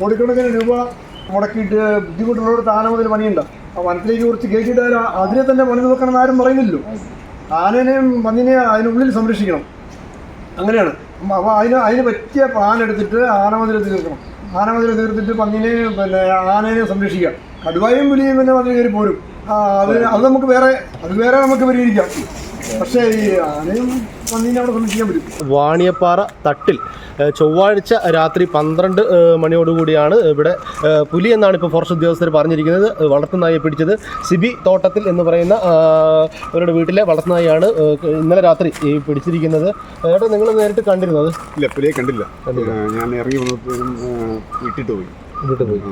കോടിക്കണക്കിന് രൂപ മുടക്കിയിട്ട് ബുദ്ധിമുട്ടുള്ളവർക്ക് ആന മുതൽ പണിയുണ്ട്. ആ വനത്തിലേക്ക് കുറച്ച് കയറ്റിയിട്ടാൽ അതിനെ തന്നെ പണി നോക്കണം ആരും പറയുന്നില്ലല്ലോ. ആനേനെയും പന്നിനെയും അതിനുള്ളിൽ സംരക്ഷിക്കണം. അങ്ങനെയാണ്. അപ്പോൾ അതിന് അതിന് പറ്റിയ പ്ലാൻ എടുത്തിട്ട് ആനമതിൽ തീർക്കണം ആനമതിൽ തീർത്തിട്ട് പന്നിനെ പിന്നെ ആനേനെ സംരക്ഷിക്കുക. കടുവായും പുലിയും പിന്നെ മതിൽ കയറി പോരും. അത് അത് നമുക്ക് വേറെ അത് വേറെ നമുക്ക് പരിഹരിക്കാം. പക്ഷേ ഈ ആനയും പന്നീനെ അവിടെ സംരക്ഷിക്കാൻ പറ്റും. വാണിയപ്പാറ തട്ടിൽ ചൊവ്വാഴ്ച രാത്രി പന്ത്രണ്ട് മണിയോടുകൂടിയാണ് ഇവിടെ പുലി എന്നാണ് ഇപ്പോൾ ഫോറസ്റ്റ് ഉദ്യോഗസ്ഥർ പറഞ്ഞിരിക്കുന്നത്. വളർത്തുനായെ പിടിച്ചത് സിബി തോട്ടത്തിൽ എന്ന് പറയുന്ന അവരുടെ വീട്ടിലെ വളർത്തുനായാണ് ഇന്നലെ രാത്രി ഈ പിടിച്ചിരിക്കുന്നത്. ഏട്ടാ നിങ്ങൾ നേരിട്ട് കണ്ടിരുന്നത് ഇല്ല പുലിയെ കണ്ടില്ല. ഞാൻ ഇറങ്ങി വന്നപ്പോഴും വിട്ടിട്ട് പോയി. വീട്ടിൽ പോയി.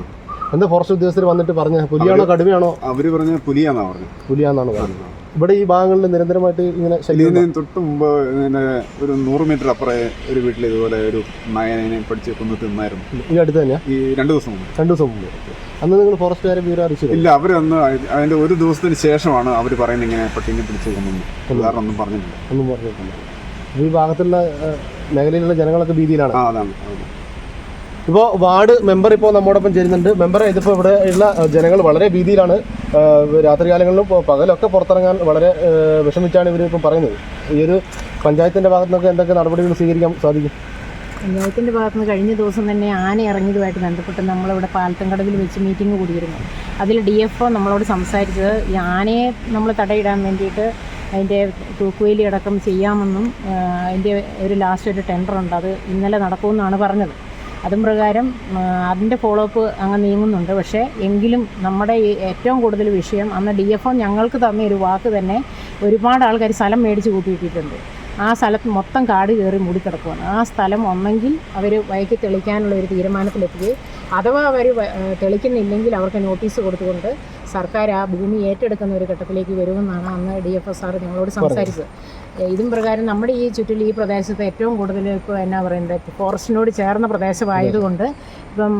എന്താ ഫോറസ്റ്റ് ഉദ്യോഗസ്ഥർ വന്നിട്ട് പറഞ്ഞ പുലിയാണോ കടുവയാണോ? അവർ പറഞ്ഞ പുലിയാന്നാ പറഞ്ഞു പുലിയാന്നാണ് പറഞ്ഞത്. ഇവിടെ ഈ ഭാഗങ്ങളിൽ നിരന്തരമായിട്ട് ഇങ്ങനെ ശല്യം ഇതിന് തൊട്ട് മുമ്പ് ഇങ്ങനെ ഒരു നൂറ് മീറ്റർ അപ്പുറേ ഒരു വീട്ടിൽ ഇതുപോലെ ഒരു നായനെ പഠിച്ച് കൊന്ന് തിന്നായിരുന്നു. ഈ അടുത്ത് തന്നെയാ? ഈ രണ്ട് ദിവസം മുമ്പ്. രണ്ട് ദിവസം മുമ്പ്. അന്ന് നിങ്ങൾ ഫോറസ്റ്റുകാരെ വിവരം അറിയിച്ചു ഇല്ല അവരന്ന് അതിന്റെ ഒരു ദിവസത്തിന് ശേഷമാണ് അവർ പറയുന്നത് ഇങ്ങനെ പട്ടിനെ പിടിച്ച് കൊന്നു വേറെ ഒന്നും പറഞ്ഞിട്ടില്ല. ഒന്നും പറഞ്ഞിട്ടില്ല. ഈ ഭാഗത്തുള്ള ഏഹ്, മേഖലയിലുള്ള ജനങ്ങളൊക്കെ ഭീതിയിലാണ്. ആ അതാണ് അതാണ്. ഇപ്പോൾ വാർഡ് മെമ്പർ ഇപ്പോൾ നമ്മോടൊപ്പം ചേരുന്നുണ്ട്. മെമ്പർ ഇതിപ്പോൾ ഇവിടെ ഉള്ള ജനങ്ങൾ വളരെ ഭീതിയിലാണ്. രാത്രികാലങ്ങളിലും പകലൊക്കെ പുറത്തിറങ്ങാൻ വളരെ വിഷമിച്ചാണ് ഇവർ ഇപ്പം പറയുന്നത്. ഈ ഒരു പഞ്ചായത്തിന്റെ ഭാഗത്തു നിന്നൊക്കെ എന്തൊക്കെ നടപടികൾ സ്വീകരിക്കാൻ സാധിക്കും? പഞ്ചായത്തിന്റെ ഭാഗത്ത് നിന്ന് കഴിഞ്ഞ ദിവസം തന്നെ ആന ഇറങ്ങിയതുമായിട്ട് ബന്ധപ്പെട്ട് നമ്മളിവിടെ പാലത്തങ്കടവിൽ വെച്ച് മീറ്റിംഗ് കൂടിയിരുന്നു. അതിൽ ഡി എഫ് ഒ നമ്മളോട് സംസാരിച്ചത് ഈ ആനയെ നമ്മൾ തടയിടാൻ വേണ്ടിയിട്ട് അതിന്റെ തൂക്കുവേലി അടക്കം ചെയ്യാമെന്നും അതിന്റെ ഒരു ലാസ്റ്റ് ഒരു ടെൻഡർ ഉണ്ട് അത് ഇന്നലെ നടക്കുമെന്നാണ് പറഞ്ഞത്. അതും പ്രകാരം അതിന്റെ ഫോളോ അപ്പ് അങ്ങ് നീങ്ങുന്നുണ്ട്. പക്ഷേ എങ്കിലും നമ്മുടെ ഏറ്റവും കൂടുതൽ വിഷയം അന്ന് ഡി എഫ് ഒ ഞങ്ങൾക്ക് തന്ന ഒരു വാക്ക് തന്നെ ഒരുപാട് ആൾക്കാർ സ്ഥലം മേടിച്ച് കൂട്ടിയിട്ടിട്ടുണ്ട്. ആ സ്ഥലത്ത് മൊത്തം കാട് കയറി മൂടിക്കിടക്കുവാണ്. ആ സ്ഥലം ഒന്നെങ്കിൽ അവർ വൈകി തെളിക്കാനുള്ള ഒരു തീരുമാനത്തിലെത്തുകയും അഥവാ അവർ തെളിക്കുന്നില്ലെങ്കിൽ അവർക്ക് നോട്ടീസ് കൊടുത്തുകൊണ്ട് സർക്കാർ ആ ഭൂമി ഏറ്റെടുക്കുന്ന ഒരു ഘട്ടത്തിലേക്ക് വരുമെന്നാണ് അന്ന് ഡി എഫ് എസ് ആർ ഞങ്ങളോട് സംസാരിച്ചത് ഇതും പ്രകാരം നമ്മുടെ ഈ ചുറ്റിൽ ഈ പ്രദേശത്ത് ഏറ്റവും കൂടുതൽ ഇപ്പോൾ എന്നാ പറയുന്നത് ഫോറസ്റ്റിനോട് ചേർന്ന പ്രദേശമായതുകൊണ്ട് ഇപ്പം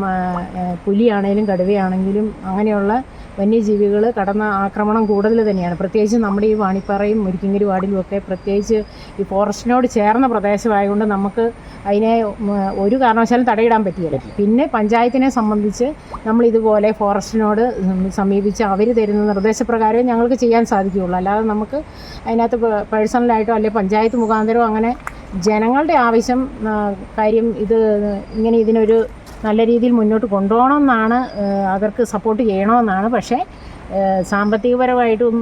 പുലിയാണേലും കടുവയാണെങ്കിലും അങ്ങനെയുള്ള വന്യജീവികൾ കടന്ന ആക്രമണം കൂടുതൽ തന്നെയാണ്. പ്രത്യേകിച്ച് നമ്മുടെ ഈ വാണിപ്പാറയും മുരിക്കിങ്കരി വാർഡിലും ഒക്കെ പ്രത്യേകിച്ച് ഈ ഫോറസ്റ്റിനോട് ചേർന്ന പ്രദേശമായതുകൊണ്ട് നമുക്ക് അതിനെ ഒരു കാരണവശാലും തടയിടാൻ പറ്റിയില്ല. പിന്നെ പഞ്ചായത്തിനെ സംബന്ധിച്ച് നമ്മൾ ഇതുപോലെ ഫോറസ്റ്റിനോട് സമീപിച്ച് അവർ തരുന്ന നിർദ്ദേശപ്രകാരമേ ഞങ്ങൾക്ക് ചെയ്യാൻ സാധിക്കുകയുള്ളൂ. അല്ലാതെ നമുക്ക് അതിനകത്ത് പേഴ്സണലായിട്ടോ അല്ലെങ്കിൽ പഞ്ചായത്ത് മുഖാന്തരമോ അങ്ങനെ ജനങ്ങളുടെ ആവശ്യം കാര്യം ഇത് ഇങ്ങനെ ഇതിനൊരു നല്ല രീതിയിൽ മുന്നോട്ട് കൊണ്ടുപോകണമെന്നാണ് അവർക്ക് സപ്പോർട്ട് ചെയ്യണമെന്നാണ്. പക്ഷേ സാമ്പത്തികപരമായിട്ടും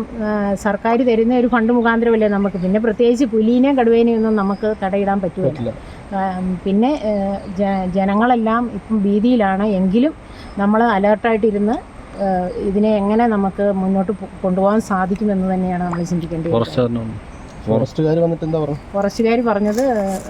സർക്കാർ തരുന്ന ഒരു ഫണ്ട് മുഖാന്തരമല്ലേ നമുക്ക്? പിന്നെ പ്രത്യേകിച്ച് പുലീനെയും കടുവേനെയും ഒന്നും നമുക്ക് തടയിടാൻ പറ്റുമല്ല പിന്നെ ജ- ജനങ്ങളെല്ലാം ഇപ്പം ഭീതിയിലാണ് എങ്കിലും നമ്മൾ അലേർട്ടായിട്ടിരുന്ന് ഇതിനെ എങ്ങനെ നമുക്ക് മുന്നോട്ട് കൊണ്ടുപോകാൻ സാധിക്കുമെന്ന് തന്നെയാണ് നമ്മൾ ചിന്തിക്കേണ്ടത് ഫോറസ്റ്റുകാർ വന്നിട്ട് എന്താ പറഞ്ഞു? ഫോറസ്റ്റുകാർ പറഞ്ഞത്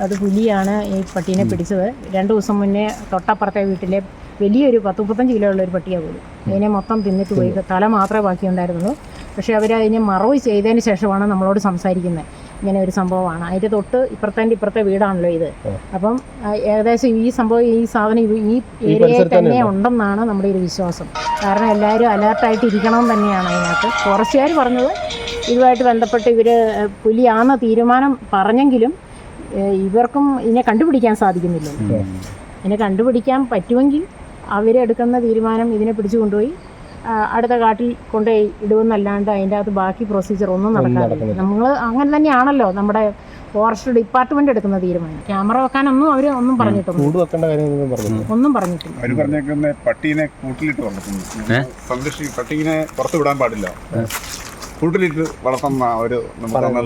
അത് പുലിയാണ് ഈ പട്ടീനെ പിടിച്ചത്. രണ്ട് ദിവസം മുന്നേ തൊട്ടപ്പുറത്തെ വീട്ടിലെ വലിയൊരു പത്ത് മുപ്പത്തഞ്ച് കിലോ ഉള്ള ഒരു പട്ടിയാണ് പോലും. അതിനെ മൊത്തം തിന്നിട്ട് പോയി. തല മാത്രമേ ബാക്കിയുണ്ടായിരുന്നുള്ളൂ. പക്ഷേ അവർ അതിനെ മറവ് ചെയ്തതിന് ശേഷമാണ് നമ്മളോട് സംസാരിക്കുന്നത്. ഇങ്ങനെ ഒരു സംഭവമാണ്. അതിന്റെ തൊട്ട് ഇപ്പുറത്തെ ഇപ്പുറത്തെ വീടാണല്ലോ ഇത്. അപ്പം ഏകദേശം ഈ സംഭവം ഈ സാധനം ഈ- ഏരിയയിൽ തന്നെ ഉണ്ടെന്നാണ് നമ്മുടെ ഒരു വിശ്വാസം. കാരണം എല്ലാവരും അലേർട്ടായിട്ട് ഇരിക്കണം തന്നെയാണ് അതിനകത്ത്. ഫോറസ്റ്റുകാർ പറഞ്ഞത് ഇതുമായിട്ട് ബന്ധപ്പെട്ട് ഇവർ പുലിയാന്ന തീരുമാനം പറഞ്ഞെങ്കിലും ഇവർക്കും ഇതിനെ കണ്ടുപിടിക്കാൻ സാധിക്കുന്നില്ല. ഇതിനെ കണ്ടുപിടിക്കാൻ പറ്റുമെങ്കിൽ അവരെടുക്കുന്ന തീരുമാനം ഇതിനെ പിടിച്ചു കൊണ്ടുപോയി അടുത്ത കാട്ടിൽ കൊണ്ടുപോയി ഇടുമെന്നല്ലാണ്ട് അതിന്റെ അകത്ത് ബാക്കി പ്രൊസീജിയർ ഒന്നും നടക്കാറില്ല. നമ്മൾ അങ്ങനെ തന്നെയാണല്ലോ നമ്മുടെ ഫോറസ്റ്റ് ഡിപ്പാർട്ട്മെന്റ് എടുക്കുന്ന തീരുമാനം. ക്യാമറ വെക്കാനൊന്നും അവർ ഒന്നും പറഞ്ഞിട്ടൊന്നും കൂട് വെക്കേണ്ട കാര്യം നിങ്ങൾ പറഞ്ഞു ഒന്നും പറഞ്ഞിട്ടില്ല. അവർ പറഞ്ഞേക്കുന്ന പട്ടീനെ കൂട്ടിലിട്ട് വളർത്തുന്നു. സംരക്ഷി പട്ടീനെ പുറത്ത് വിടാൻ പാടില്ല. കൂട്ടിലിട്ട് വളർത്തുന്ന ഒരു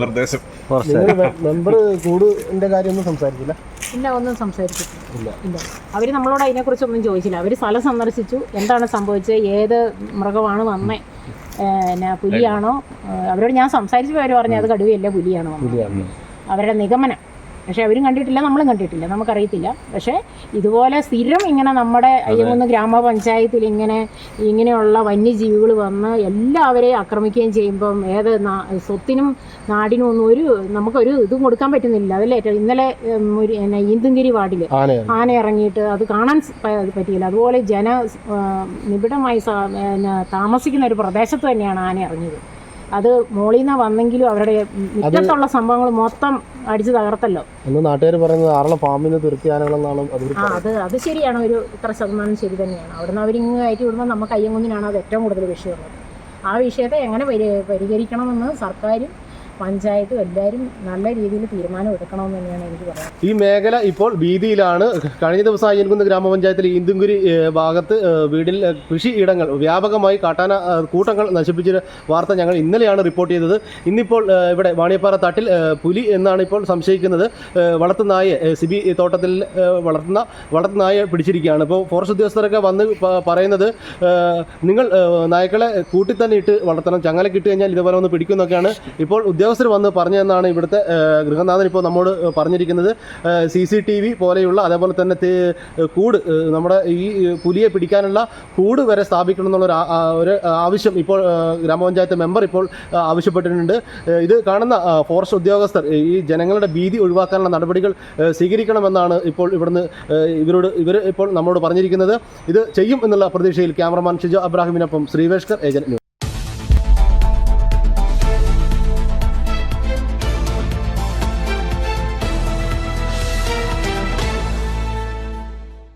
നിർദ്ദേശം. കൂട് മെമ്പർ കൂടിന്റെ കാര്യമൊന്നും സംസാരിച്ചില്ല? ഇല്ല ഒന്നും സംസാരിച്ചിട്ടില്ല ഇല്ല. അവർ നമ്മളോട് അതിനെക്കുറിച്ചൊന്നും ചോദിച്ചില്ല. അവർ സ്ഥലം സന്ദർശിച്ചു. എന്താണ് സംഭവിച്ചത്? ഏത് മൃഗമാണ് വന്നേ? പിന്നെ പുലിയാണോ? അവരോട് ഞാൻ സംസാരിച്ചപ്പോൾ അവർ പറഞ്ഞു അത് കടുവയല്ല പുലിയാണ് വന്നത്. പുലിയാണ്. അവരുടെ നിഗമനം. പക്ഷേ അവരും കണ്ടിട്ടില്ല നമ്മളും കണ്ടിട്ടില്ല നമുക്കറിയത്തില്ല. പക്ഷേ ഇതുപോലെ സ്ഥിരം ഇങ്ങനെ നമ്മുടെ അയ്യങ്കുന്ന് ഗ്രാമപഞ്ചായത്തിൽ ഇങ്ങനെ ഇങ്ങനെയുള്ള വന്യജീവികൾ വന്ന് എല്ലാവരെയും ആക്രമിക്കുകയും ചെയ്യുമ്പം ഏത് സ്വത്തിനും നാടിനും ഒന്നും ഒരു നമുക്കൊരു ഇതും കൊടുക്കാൻ പറ്റുന്നില്ല. അതല്ലേ? ഇന്നലെ ഈന്തുങ്കിരി വാർഡിൽ ആന ഇറങ്ങിയിട്ട് അത് കാണാൻ പറ്റിയില്ല. അതുപോലെ ജന നിബിഡമായി താമസിക്കുന്ന ഒരു പ്രദേശത്ത് തന്നെയാണ് ആന ഇറങ്ങിയത്. അത് മോളിൽ നിന്നാ വന്നെങ്കിലും അവരുടെ മുറ്റത്തുള്ള സംഭവങ്ങൾ മൊത്തം അടിച്ചു തകർത്തല്ലോ. എന്ന് നാട്ടുകാർ പറയുന്നത് ആറളം ഫാമിൽ ആ അത് അത് ശരിയാണ്. ഒരു ഇത്ര ശതമാനം ശരി തന്നെയാണ്. അവിടുന്ന് അവരിങ്ങ് കയറ്റി വിടുമ്പോൾ നമുക്ക് അയ്യങ്കുന്നിനാണ് അത് ഏറ്റവും കൂടുതൽ വിഷയമുള്ളത് ആ വിഷയത്തെ എങ്ങനെ പരി പരിഹരിക്കണമെന്ന് സർക്കാരും പഞ്ചായത്തും എല്ലാവരും നല്ല രീതിയിൽ തീരുമാനം എടുക്കണമെന്ന് തന്നെയാണ് എനിക്ക് പറയുന്നത് ഈ മേഖല ഇപ്പോൾ ഭീതിയിലാണ്. കഴിഞ്ഞ ദിവസം അയ്യൻകുന്ന് ഗ്രാമപഞ്ചായത്തിൽ ഏഹ്, ഭാഗത്ത് വീടിൽ കൃഷി ഇടങ്ങൾ വ്യാപകമായി കാട്ടാന കൂട്ടങ്ങൾ നശിപ്പിച്ച വാർത്ത ഞങ്ങൾ ഇന്നലെയാണ് റിപ്പോർട്ട് ചെയ്തത്. ഇന്നിപ്പോൾ ഇവിടെ വാണിയപ്പാറ തട്ടിൽ പുലി എന്നാണ് ഇപ്പോൾ സംശയിക്കുന്നത്. വളർത്തുനായെ സിബി തോട്ടത്തിൽ വളർത്തുന്ന വളർത്തുനായെ പിടിച്ചിരിക്കുകയാണ്. ഇപ്പോൾ ഫോറസ്റ്റ് ഉദ്യോഗസ്ഥരൊക്കെ വന്ന് പറയുന്നത് നിങ്ങൾ നായ്ക്കളെ കൂട്ടി തന്നെ ഇട്ട് വളർത്തണം. ചങ്ങല കിട്ടുകഴിഞ്ഞാൽ കഴിഞ്ഞാൽ ഇതുപോലെ ഒന്ന് പിടിക്കുന്നൊക്കെയാണ് ഇപ്പോൾ ഉദ്യോഗസ്ഥർ വന്ന് പറഞ്ഞു എന്നാണ് ഇവിടുത്തെ ഗൃഹനാഥൻ ഇപ്പോൾ നമ്മോട് പറഞ്ഞിരിക്കുന്നത്. സി സി ടി വി പോലെയുള്ള അതേപോലെ തന്നെ കൂട് നമ്മുടെ ഈ പുലിയെ പിടിക്കാനുള്ള കൂട് വരെ സ്ഥാപിക്കണം എന്നുള്ള ഒരു ആവശ്യം ഇപ്പോൾ ഗ്രാമപഞ്ചായത്ത് മെമ്പർ ഇപ്പോൾ ആവശ്യപ്പെട്ടിട്ടുണ്ട്. ഇത് കാണുന്ന ഫോറസ്റ്റ് ഉദ്യോഗസ്ഥർ ഈ ജനങ്ങളുടെ ഭീതി ഒഴിവാക്കാനുള്ള നടപടികൾ സ്വീകരിക്കണമെന്നാണ് ഇപ്പോൾ ഇവിടുന്ന് ഇവരോട് ഇവർ ഇപ്പോൾ നമ്മോട് പറഞ്ഞിരിക്കുന്നത്. ഇത് ചെയ്യും എന്നുള്ള പ്രതീക്ഷയിൽ ക്യാമറമാൻ ഷിജോ അബ്രാഹിമിനൊപ്പം ശ്രീവേഷ്കർ ന്യൂസ്.